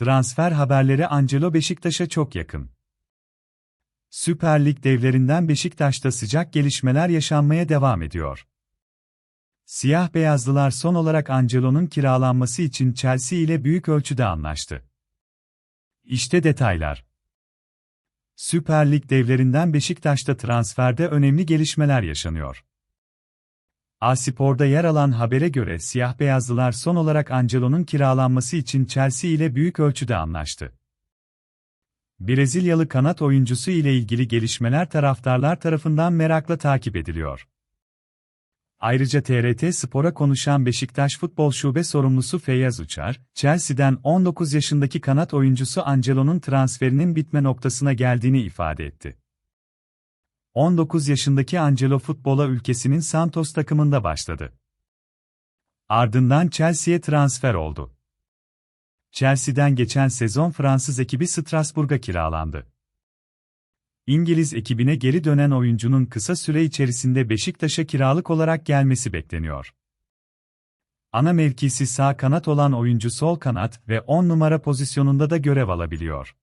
Transfer haberleri Angelo Beşiktaş'a çok yakın. Süper Lig devlerinden Beşiktaş'ta sıcak gelişmeler yaşanmaya devam ediyor. Siyah beyazlılar son olarak Angelo'nun kiralanması için Chelsea ile büyük ölçüde anlaştı. İşte detaylar. Süper Lig devlerinden Beşiktaş'ta transferde önemli gelişmeler yaşanıyor. Aspor'da yer alan habere göre siyah beyazlılar son olarak Angelo'nun kiralanması için Chelsea ile büyük ölçüde anlaştı. Brezilyalı kanat oyuncusu ile ilgili gelişmeler taraftarlar tarafından merakla takip ediliyor. Ayrıca TRT Spor'a konuşan Beşiktaş Futbol Şube sorumlusu Feyyaz Uçar, Chelsea'den 19 yaşındaki kanat oyuncusu Angelo'nun transferinin bitme noktasına geldiğini ifade etti. 19 yaşındaki Angelo futbola ülkesinin Santos takımında başladı. Ardından Chelsea'ye transfer oldu. Chelsea'den geçen sezon Fransız ekibi Strasbourg'a kiralandı. İngiliz ekibine geri dönen oyuncunun kısa süre içerisinde Beşiktaş'a kiralık olarak gelmesi bekleniyor. Ana mevkisi sağ kanat olan oyuncu sol kanat ve 10 numara pozisyonunda da görev alabiliyor.